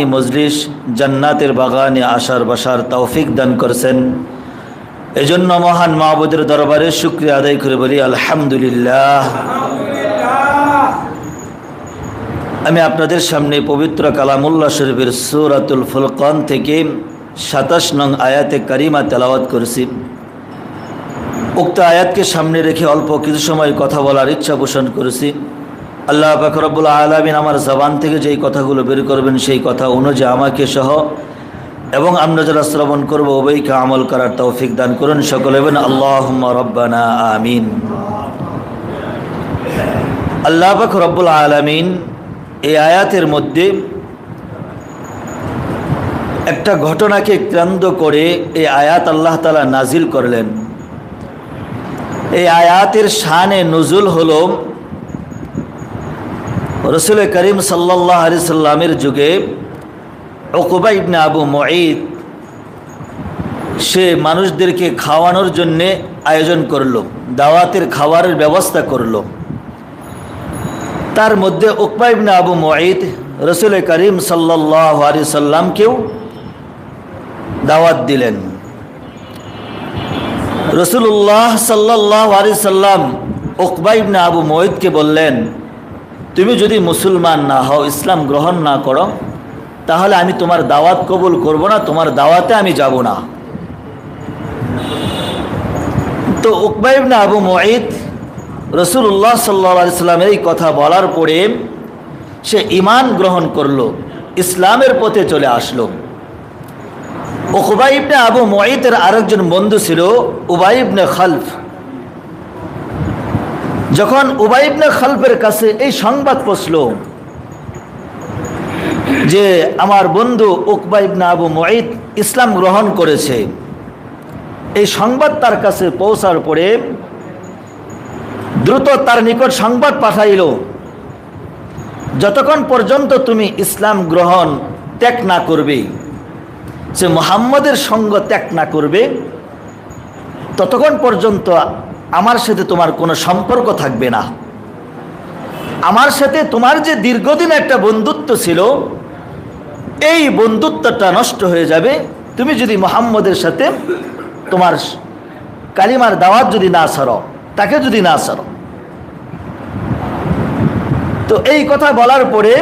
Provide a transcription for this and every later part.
এই মজলিস জান্নাতের বাগানে আসার বসার তৌফিক দান করছেন। এজন্য মহান মাহবুদের দরবারে শুক্রিয়া আদায় করে বলি, আলহামদুলিল্লাহ। আমি আপনাদের সামনে পবিত্র কালামুল্লাহ শরীফের সুরাতুল ফুলকান থেকে সাতাশ নং আয়াতে কারিমা তেলাওয়াত করেছি। উক্ত আয়াতকে সামনে রেখে অল্প কিছু সময় কথা বলার ইচ্ছা পোষণ করেছি। আল্লাহ পাকরবুল আলমিন আমার জবান থেকে যেই কথাগুলো বের করবেন সেই কথা অনুযায়ী আমাকে সহ এবং আমরা যারা শ্রবণ করব, উভয়কে আমল করার তৌফিক দান করুন সকলে বলেন আল্লাহ রব্বানা, আমিন। আল্লাহ রব্বুল আলমিন এই আয়াতের মধ্যে একটা ঘটনাকে কেন্দ্র করে এই আয়াত আল্লাহ তালা নাজিল করলেন। এই আয়াতের শানে নজুল হলো রসুল করিম সাল্লাহ আলি সাল্লামের যুগে ওকুবা ইবনে আবু মঈদ সে মানুষদেরকে খাওয়ানোর জন্যে আয়োজন করল, দাওয়াতের খাবারের ব্যবস্থা করল। তার মধ্যে উকবা ইবনে আবু মঈদ রসুল করিম সাল্লাহ আলি সাল্লামকেও দাওয়াত দিলেন। রসুল্লাহ সাল্লাহ আলি সাল্লাম উকবা ইবনে আবু মঈদকে বললেন তুমি যদি মুসলমান না হও, ইসলাম গ্রহণ না করো, তাহলে আমি তোমার দাওয়াত কবুল করব না, তোমার দাওয়াতে আমি যাব না। তো উকবাইব না আবু মঈদ রসুল্লাহ সাল্লা সাল্লামের এই কথা বলার পরে সে ইমান গ্রহণ করল, ইসলামের পথে চলে আসলো। উকবাইবনে আবু মঈদের আরেকজন বন্ধু ছিল উবাইবনে খালফ। যখন উবাইবনে খালফের কাছে এই সংবাদ পৌঁছল যে আমার বন্ধু উকবাইবনে আবু মঈদ ইসলাম গ্রহণ করেছে, এই সংবাদ তার কাছে পৌঁছার পরে দ্রুত তার নিকট সংবাদ পাঠাইল, যতক্ষণ পর্যন্ত তুমি ইসলাম গ্রহণ ত্যাগ না করবে, সে মোহাম্মদের সঙ্গ ত্যাগ না করবে, ততক্ষণ পর্যন্ত আমার সাথে তোমার কোনো সম্পর্ক থাকবে না। আমার সাথে তোমার যে দীর্ঘদিন একটা বন্ধুত্ব ছিল, এই বন্ধুত্বটা নষ্ট হয়ে যাবে। তুমি যদি মোহাম্মদের সাথে তোমার কালিমার দাওয়াত যদি না সারো, তাকে যদি না সারো। তো এই কথা বলার পরে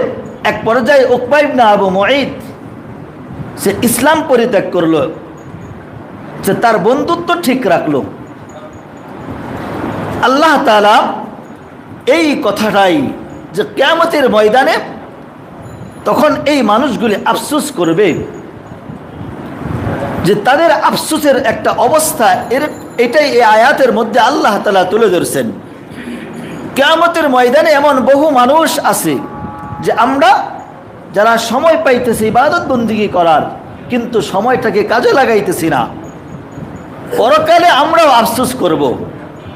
এক পর্যায়ে উকবাইব না আবু মঈদ সে ইসলাম পরিত্যাগ করল, সে তার বন্ধুত্ব ঠিক রাখল। আল্লাহ তালা এই কথাটাই যে কেমতের ময়দানে তখন এই মানুষগুলি আফসুস করবে যে তাদের আফসুসের একটা অবস্থা এর এটাই এই আয়াতের মধ্যে আল্লাহ তালা তুলে ধরছেন কেয়ামতের ময়দানে এমন বহু মানুষ আছে যে আমরা যারা সময় পাইতেছি ইবাদত বন্দিগি করার, কিন্তু সময়টাকে কাজে লাগাইতেছি না পরকালে আমরাও আফসুস করব।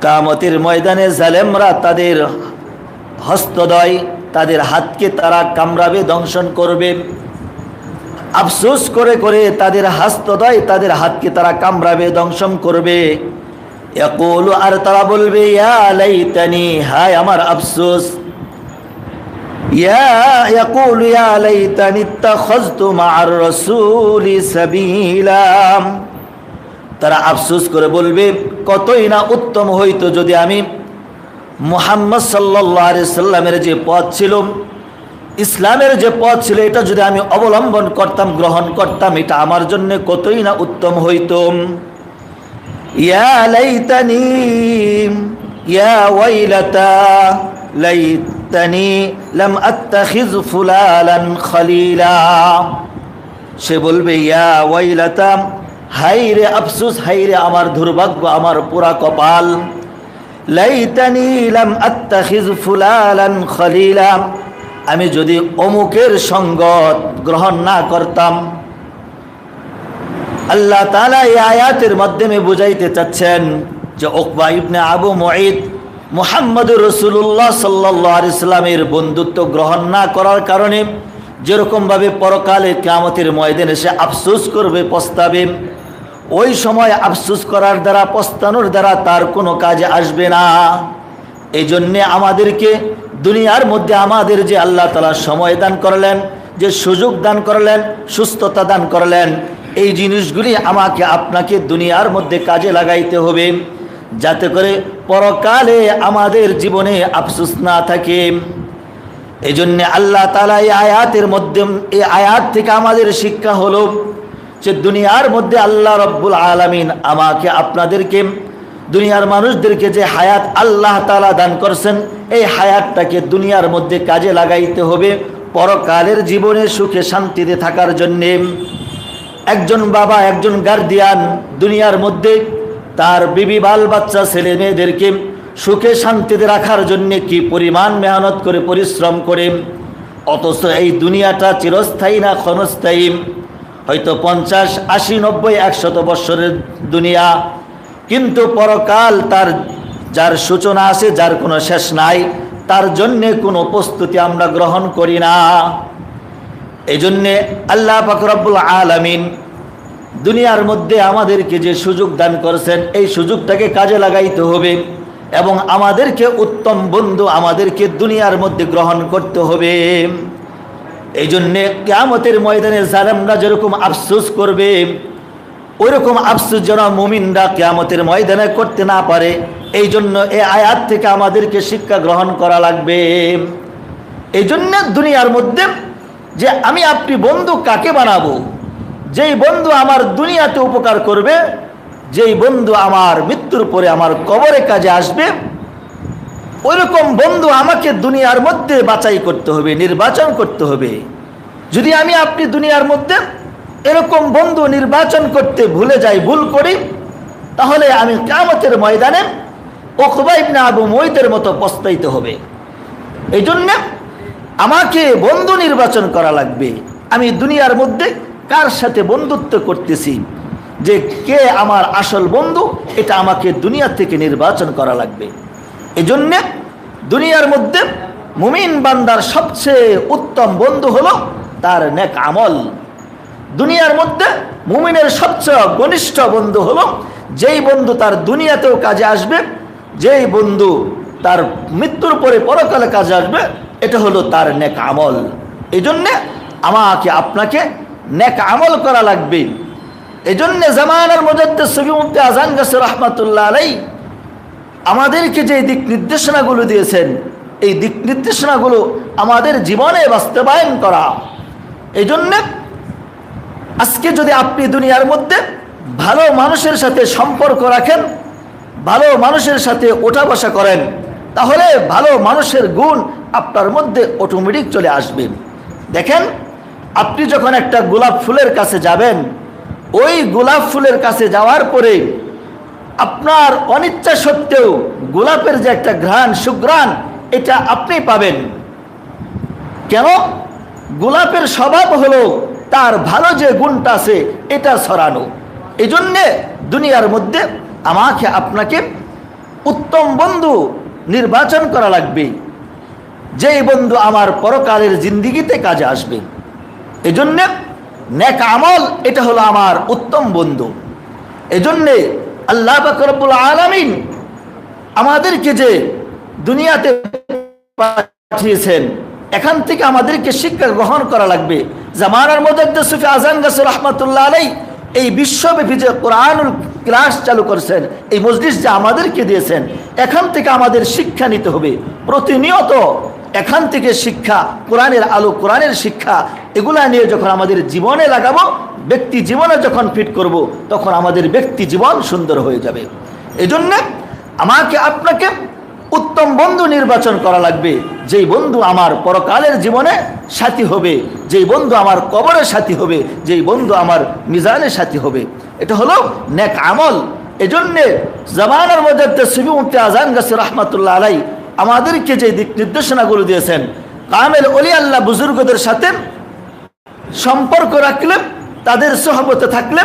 কামতের ময়দানে জালেমরা তাদের হস্তদয়, তাদের হাতকে তারা কামড়াবে, দংশন করবে। আফসোস করে করে তাদের হাস্তদয়, তাদের হাতকে তারা কামড়াবে, দংশন করবে। আর তারা বলবে ইয়ালাইতানি হায় আমার আফসোস। তারা আফসোস করে বলবে কতই না উত্তম হইতো যদি আমি মোহাম্মদ সাল্লাহ সাল্লামের যে পথ ছিল, ইসলামের যে পথ ছিল, এটা যদি আমি অবলম্বন করতাম, গ্রহণ করতাম, এটা আমার জন্য কতই না উত্তম হইত। ইয়া ইয়া খলিলা। সে বলবে, ইয়া ওয়াইলাতাম হাইরে আফসুস হাই রে আমার দুর্ভাগ্য, আমার পুরা কপাল। আমি যদি অমুকের সঙ্গত গ্রহণ না করতাম, আল্লাহ তাআলা এই আয়াতের মাধ্যমে বুঝাইতে চাচ্ছেন যে ওকবা ইবনে আবু মুঈদ মুহাম্মদুর রসুল্লাহ সাল্লাহ ইসলামের বন্ধুত্ব গ্রহণ না করার কারণে যেরকমভাবে পরকালে কামতের ময়দানে সে আফসোস করবে, পস্তাবে। ওই সময় আফসোস করার দ্বারা, পস্তানোর দ্বারা তার কোনো কাজে আসবে না। এই জন্যে আমাদেরকে দুনিয়ার মধ্যে আমাদের যে আল্লাহ তালা সময় দান করলেন, যে সুযোগ দান করলেন, সুস্থতা দান করলেন, এই জিনিসগুলি আমাকে, আপনাকে দুনিয়ার মধ্যে কাজে লাগাইতে হবে, যাতে করে পরকালে আমাদের জীবনে আফসোস না থাকে। এই জন্যে আল্লাহ তালা এই আয়াতের মধ্যে, এই আয়াত থেকে আমাদের শিক্ষা হলো যে দুনিয়ার মধ্যে আল্লাহ রব্বুল আলমিন আমাকে আপনাদেরকে, দুনিয়ার মানুষদেরকে যে হায়াত আল্লাহ তালা দান করছেন, এই হায়াতটাকে দুনিয়ার মধ্যে কাজে লাগাইতে হবে পরকালের জীবনে সুখে শান্তিতে থাকার জন্যে। একজন বাবা, একজন গার্ডিয়ান দুনিয়ার মধ্যে, তার বিবি, বাল বাচ্চা, ছেলে মেয়েদেরকে সুখে শান্তিতে রাখার জন্যে কি পরিমাণ মেহনত করে, পরিশ্রম করে? অথচ এই দুনিয়াটা চিরস্থায়ী না ক্ষণস্থায়ী? হয়তো পঞ্চাশ, আশি, নব্বই, একশত বৎসরের দুনিয়া। কিন্তু পরকাল তার যার সূচনা আছে, যার কোনো শেষ নাই, তার জন্যে কোনো প্রস্তুতি আমরা গ্রহণ করি না। এই জন্যে আল্লাহ ফাকরাবুল আলামিন দুনিয়ার মধ্যে আমাদেরকে যে সুযোগ দান করেছেন, এই সুযোগটাকে কাজে লাগাইতে হবে এবং আমাদেরকে উত্তম বন্ধু আমাদেরকে দুনিয়ার মধ্যে গ্রহণ করতে হবে। এই জন্যে কেয়ামতের ময়দানে জালেমরা যেরকম আফসুস করবে ওই রকম আফসোস যেন মুমিনরা কেয়ামতের ময়দানে করতে না পারে এই জন্য এ আয়াত থেকে আমাদেরকে শিক্ষা গ্রহণ করা লাগবে। এই জন্য দুনিয়ার মধ্যে যে আমি আপনি বন্ধু কাকে বানাবো, যেই বন্ধু আমার দুনিয়াতে উপকার করবে, যেই বন্ধু আমার মৃত্যুর পরে আমার কবরে কাজে আসবে ওইরকম বন্ধু আমাকে দুনিয়ার মধ্যে বাছাই করতে হবে, নির্বাচন করতে হবে। যদি আমি আপনি দুনিয়ার মধ্যে এরকম বন্ধু নির্বাচন করতে ভুলে যাই, ভুল করি, তাহলে আমি কামতের ময়দানে ওকবাইবনা আবু মৈদের মতো পস্তাইতে হবে। এই জন্যে আমাকে বন্ধু নির্বাচন করা লাগবে। আমি দুনিয়ার মধ্যে কার সাথে বন্ধুত্ব করতেছি? যে কে আমার আসল বন্ধু, এটা আমাকে দুনিয়া থেকে নির্বাচন করা লাগবে। এই জন্যে দুনিয়ার মধ্যে মুমিন বান্দার সবচেয়ে উত্তম বন্ধু হলো তার নেক আমল। দুনিয়ার মধ্যে মুমিনের সবচেয়ে ঘনিষ্ঠ বন্ধু হলো যেই বন্ধু তার দুনিয়াতেও কাজে আসবে, যেই বন্ধু তার মৃত্যুর পরে পরকালে কাজে আসবে, এটা হলো তার নেক আমল। এই জন্যে আমাকে, আপনাকে নেক আমল করা লাগবে। এই জন্যে জামানার মজাদ্দে সবিমুক্তি আজান গাছে রহমাতুল্লাহ আলাই আমাদেরকে যে দিক নির্দেশনাগুলো দিয়েছেন, এই দিক নির্দেশনাগুলো আমাদের জীবনে বাস্তবায়ন করা। এই জন্যে আজকে যদি আপনি দুনিয়ার মধ্যে ভালো মানুষের সাথে সম্পর্ক রাখেন, ভালো মানুষের সাথে ওঠা বসা করেন, তাহলে ভালো মানুষের গুণ আপনার মধ্যে অটোমেটিক চলে আসবে। দেখেন, আপনি যখন একটা গোলাপ ফুলের কাছে যাবেন, ওই গোলাপ ফুলের কাছে যাওয়ার পরে আপনার অনিচ্ছা সত্ত্বেও গোলাপের যে একটা ঘ্রাণ, সুঘ্রাণ, এটা আপনি পাবেন। কেন? গোলাপের স্বভাব হলো তার ভালো যে গুণটা আছে, এটা ছড়ানো। এই জন্যে দুনিয়ার মধ্যে আমাকে, আপনাকে উত্তম বন্ধু নির্বাচন করা লাগবে। যেই বন্ধু আমার পরকালের জিন্দিগিতে কাজে আসবে। এই জন্যে নেক আমল, এটা হলো আমার উত্তম বন্ধু। এই জন্যে আল্লাহ বাকরবুল আলমিন আমাদেরকে যে দুনিয়াতে পাঠিয়েছেন, এখান থেকে আমাদেরকে শিক্ষা গ্রহণ করা লাগবে। জামানার মধ্যে সুফি আজান গাছুর রহমতুল্লাহ আলাই এই বিশ্বব্যাপী যে কোরআনুল ক্লাস চালু করেছেন, এই মজলিস যে আমাদেরকে দিয়েছেন, এখান থেকে আমাদের শিক্ষা নিতে হবে। প্রতিনিয়ত এখান থেকে শিক্ষা, কোরআনের আলো, কোরআনের শিক্ষা, এগুলা নিয়ে যখন আমাদের জীবনে লাগাবো ব্যক্তি জীবনে যখন ফিট করব, তখন আমাদের ব্যক্তি জীবন সুন্দর হয়ে যাবে। এজন্য আমাকে, আপনাকে উত্তম বন্ধু নির্বাচন করা লাগবে। যেই বন্ধু আমার পরকালের জীবনে সাথী হবে, যেই বন্ধু আমার কবরের সাথী হবে, যেই বন্ধু আমার মিজানের সাথী হবে। এটা হলো নেক আমল। এজন্যে জামানার মধ্যে সিবি মুক্তি আজান গাছে রহমাতুল্লাহ আলাই আমাদেরকে যে দিক নির্দেশনাগুলো দিয়েছেন, কামেল অলি আল্লাহ বুজুর্গদের সাথে সম্পর্ক রাখলে তাদের সহবতে থাকলে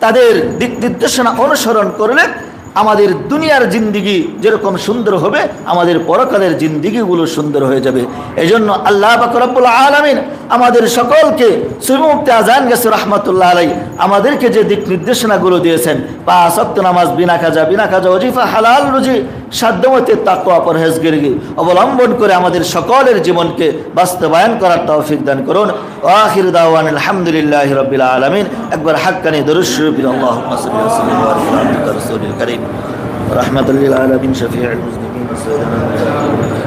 তাদের দিক নির্দেশনা অনুসরণ করলে আমাদের দুনিয়ার জিন্দিগি যেরকম সুন্দর হবে, আমাদের পরকালের জিন্দিগিগুলো সুন্দর হয়ে যাবে। এই জন্য আল্লাহ বাকরবুল আলমিন আমাদের সকলকে সুমুক্তি আজান গেছে রহমতুল্লাহ আলাই আমাদেরকে যে দিক নির্দেশনাগুলো দিয়েছেন, পাঁচ অক্ত নামাজ, বিনা কাজা বিনা কাজা অজিফা হালাল রুজি, সাধ্যমতে তাকুয়া পরহেজগিরি অবলম্বন করে আমাদের সকলের জীবনকে বাস্তবায়ন করার তৌফিক দান করুন। আখির দাওয়ান, আলহামদুলিল্লাহ রবিল আলমিন। একবার হাক্কানি দরুশরুবিন আল্লাহ রহমতুল্লাহ আলমিন শফিউল মুসলিমিন